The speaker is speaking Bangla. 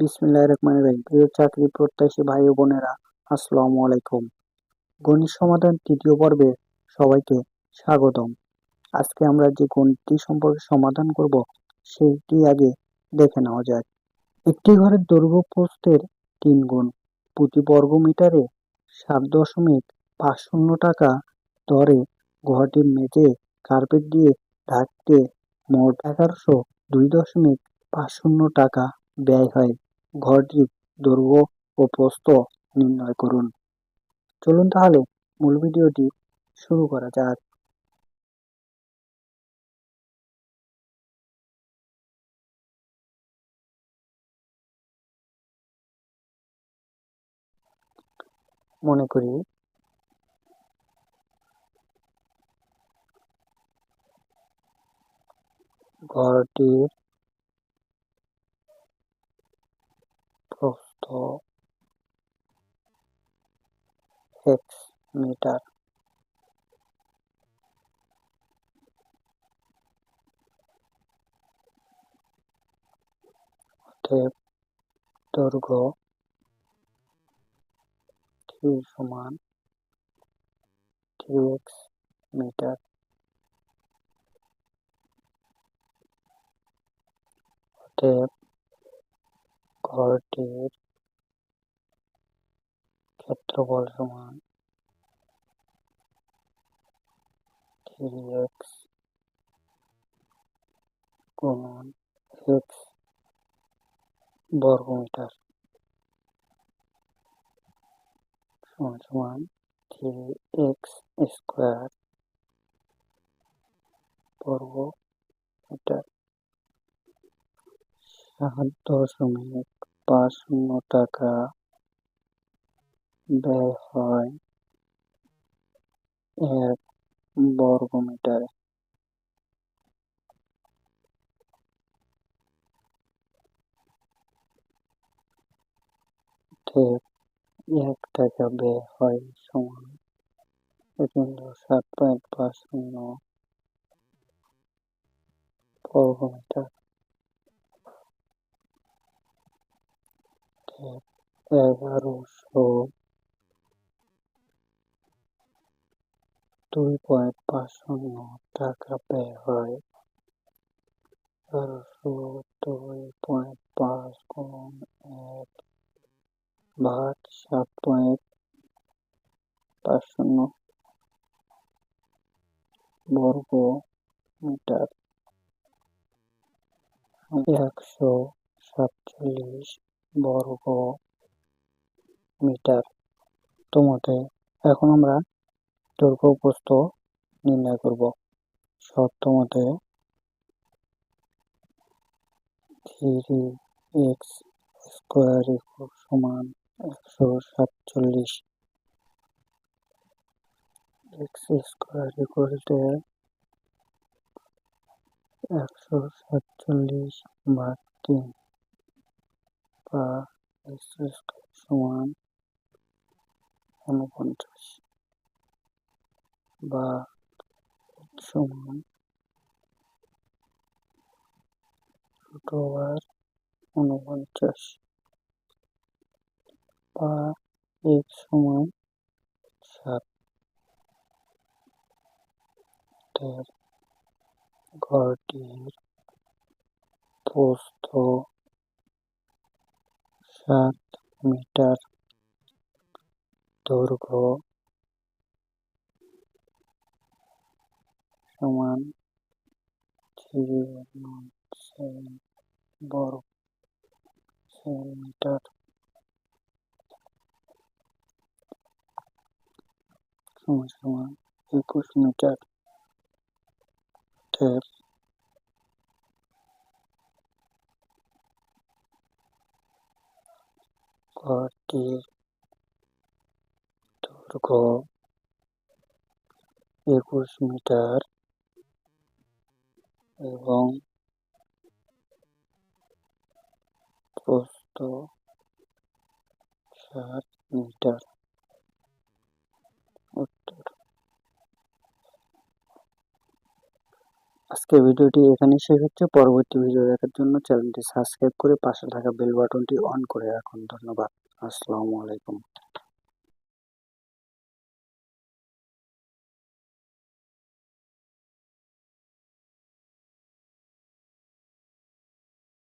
প্রিয় চাকরি প্রত্যাশী ভাই ও বোনেরা, আসসালামু আলাইকুম। গণিত সমাধান তৃতীয় পর্বে সবাইকে স্বাগতম। আজকে আমরা যে গণিতটি সম্পর্কে সমাধান করব, সেইটি আগে দেখে নেওয়া যাক। একটি ঘরের দৈর্ঘ্য প্রস্থের তিন গুণ, প্রতি বর্গ মিটারে সাত দশমিক পাঁচ শূন্য টাকা দরে ঘরটির মেঝে কার্পেট দিয়ে ঢাকতে মোট এগারোশো দুই দশমিক পাঁচ শূন্য টাকা ব্যয় হয়। ঘরটির দৈর্ঘ্য ও প্রস্থ নির্ণয় করুন। চলুন তাহলে মূল ভিডিওটি শুরু করা যাক। মনে করি ঘরটির প্রস্থ এক্স মিটার অতএব দৈর্ঘ্য থ্রি সমান থ্রি এক্স মিটার অতএব ঘরটির ক্ষেত্রফল সমান। থ্রি এক্স এক্স বর্গমিটার সমান সমান থ্রি এক্স স্কোয়ার বর্গ মিটার সাত দশমিক পাঁচ শূন্য টাকা ব্যয় হয় এক বর্গ মিটারে অতএব এক টাকা ব্যয় হয় সমান কিন্তু সাত পয়েন্ট পাঁচ শূন্য বর্গ মিটার এগারোশো দুই পয়েন্ট পাঁচ শূন্য টাকা ব্যয় হয়। এগারোশো দুই পয়েন্ট পাঁচ গুণ এক ভাগ সাত পয়েন্ট পাঁচ শূন্য বর্গ মিটার একশো সাতচল্লিশ বর্গ মিটার তোমাতে এখন আমরা দৈর্ঘ্য প্রস্থ নির্ণয় করব। শর্ত মতে, থ্রি এক্স স্কোয়ার সমান একশো সাতচল্লিশ। এক্স স্কোয়ার ইকুয়াল একশো সাতচল্লিশ ভাগ তিন বা এক্স স্কোয়ার সমান উনপঞ্চাশ। বা সমান রুট ওভার উনপঞ্চাশ বা এক্স সমান সাত। ঘরটির প্রস্থ সাত মিটার। দৈর্ঘ্য সমান থ্রি সেভেন বর্গ সেভেন মিটার সমান সমান একুশ মিটার অতএব ঘরটির দৈর্ঘ্য একুশ মিটার এবং প্রস্থ সাত মিটার। উত্তর। আজকে ভিডিওটি এখানে শেষ হচ্ছে। পরবর্তী ভিডিও দেখার জন্য চ্যানেলটি সাবস্ক্রাইব করে পাশে থাকা বেল বাটনটি অন করে রাখুন। ধন্যবাদ। আসসালামু আলাইকুম।